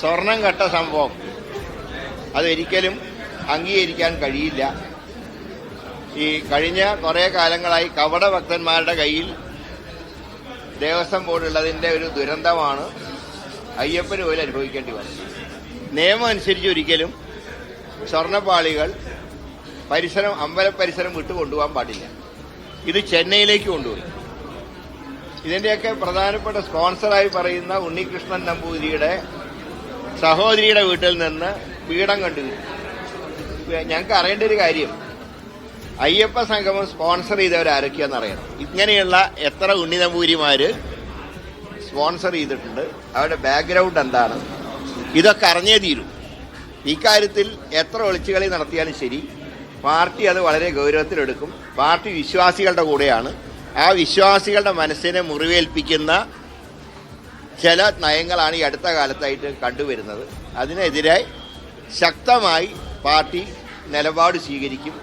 സ്വർണം കട്ട സംഭവം. അതൊരിക്കലും അംഗീകരിക്കാൻ കഴിയില്ല. ഈ കഴിഞ്ഞ കുറേ കാലങ്ങളായി കവട ഭക്തന്മാരുടെ കയ്യിൽ ദേവസ്വം ബോർഡുള്ളതിന്റെ ഒരു ദുരന്തമാണ് അയ്യപ്പന് പോലും അനുഭവിക്കേണ്ടി വന്നത്. നിയമം അനുസരിച്ച് ഒരിക്കലും സ്വർണപ്പാളികൾ പരിസരം അമ്പല പരിസരം വിട്ടു കൊണ്ടുപോകാൻ പാടില്ല. ഇത് ചെന്നൈയിലേക്ക് കൊണ്ടുപോയി. ഇതിന്റെയൊക്കെ പ്രധാനപ്പെട്ട സ്പോൺസറായി പറയുന്ന ഉണ്ണികൃഷ്ണൻ നമ്പൂതിരിയുടെ സഹോദരിയുടെ വീട്ടിൽ നിന്ന് പീഠം കണ്ടു. ഞങ്ങൾക്ക് അറിയേണ്ട ഒരു കാര്യം. അയ്യപ്പ സംഗമം സ്പോൺസർ ചെയ്തവർ ആരൊക്കെയാന്ന് അറിയണം. ഇങ്ങനെയുള്ള എത്ര ഉണ്ണിതമ്പൂരിമാര് സ്പോൺസർ ചെയ്തിട്ടുണ്ട്. അവരുടെ ബാക്ക്ഗ്രൗണ്ട് എന്താണ്? ഇതൊക്കെ അറിഞ്ഞേ തീരൂ. ഇക്കാര്യത്തിൽ എത്ര ഒളിച്ചുകളി നടത്തിയാലും ശരി പാർട്ടി അത് വളരെ ഗൗരവത്തിലെടുക്കും. പാർട്ടി വിശ്വാസികളുടെ കൂടെയാണ്. ആ വിശ്വാസികളുടെ മനസ്സിനെ മുറിവേൽപ്പിക്കുന്ന ചില നയങ്ങളാണ് ഈ അടുത്ത കാലത്തായിട്ട് കണ്ടുവരുന്നത്. അതിനെതിരെ ശക്തമായി പാർട്ടി നിലപാട് സ്വീകരിക്കും.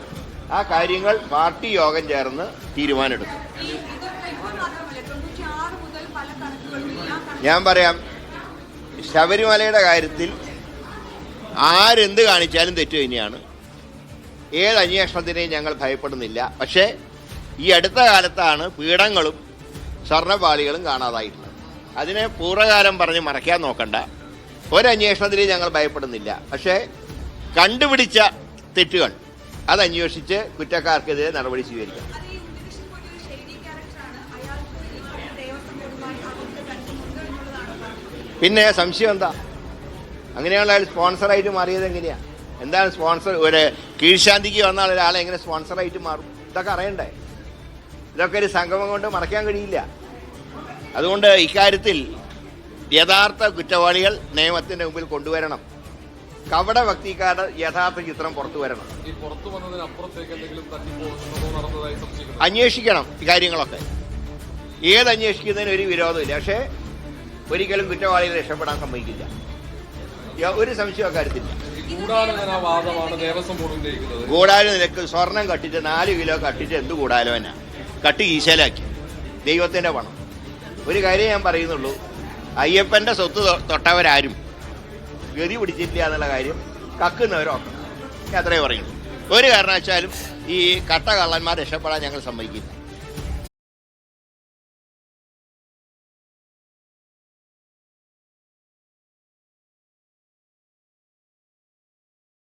ആ കാര്യങ്ങൾ പാർട്ടി യോഗം ചേർന്ന് തീരുമാനമെടുക്കും. ഞാൻ പറയാം ശബരിമലയുടെ കാര്യത്തിൽ ആരെന്ത് കാണിച്ചാലും തെറ്റു തന്നെയാണ്. ഏത് അന്വേഷണത്തിനെയും ഞങ്ങൾ ഭയപ്പെടുന്നില്ല. പക്ഷേ ഈ അടുത്ത കാലത്താണ് പീഠങ്ങളും സ്വർണപാളികളും കാണാതായിട്ടുള്ളത്. അതിനെ പൂർവകാലം പറഞ്ഞ് മറയ്ക്കാൻ നോക്കണ്ട. ഒരന്വേഷണത്തിൽ ഞങ്ങൾ ഭയപ്പെടുന്നില്ല. പക്ഷേ കണ്ടുപിടിച്ച തെറ്റുകൾ അത് അന്വേഷിച്ച് കുറ്റക്കാർക്കെതിരെ നടപടി സ്വീകരിക്കണം. പിന്നെ സംശയം എന്താ? അങ്ങനെയുള്ള അയാൾ സ്പോൺസറായിട്ട് മാറിയത് എങ്ങനെയാ? എന്താണ് സ്പോൺസർ? ഒരു കീഴ്ശാന്തിക്ക് വന്ന ഒരാളെ എങ്ങനെ സ്പോൺസറായിട്ട് മാറും? ഇതൊക്കെ അറിയണ്ടേ? ഇതൊക്കെ ഒരു സംഗമം കൊണ്ട് മറയ്ക്കാൻ കഴിയില്ല. അതുകൊണ്ട് ഇക്കാര്യത്തിൽ യഥാർത്ഥ കുറ്റവാളികൾ നിയമത്തിന്റെ മുമ്പിൽ കൊണ്ടുവരണം. കവട ഭക്തിക്കാരുടെ യഥാർത്ഥ ചിത്രം പുറത്തു വരണം. അന്വേഷിക്കണം ഇക്കാര്യങ്ങളൊക്കെ. കാര്യങ്ങളൊക്കെ ഏത് അന്വേഷിക്കുന്നതിന് ഒരു വിരോധമില്ല. പക്ഷേ ഒരിക്കലും കുറ്റവാളികൾ രക്ഷപ്പെടാൻ സമ്മതിക്കില്ല. ഒരു സംശയം അക്കാര്യത്തില്ല ഗൂഢാലു നിനക്ക് സ്വർണം കട്ടിട്ട് നാല് കിലോ കട്ടിട്ട് എന്ത് എന്നാ? കട്ട് ഈശലാക്കി ദൈവത്തിന്റെ പണം. ഒരു കാര്യം ഞാൻ പറയുന്നുള്ളൂ. അയ്യപ്പന്റെ സ്വത്ത് തൊട്ടവരാരും ഗതി പിടിച്ചില്ല എന്നുള്ള കാര്യം കക്കുന്നവരൊക്കെ. അത്രേ പറയുള്ളൂ. ഒരു കാരണവശാലും ഈ കട്ട കള്ളന്മാർ രക്ഷപ്പെടാൻ ഞങ്ങൾ സമ്മതിക്കില്ല.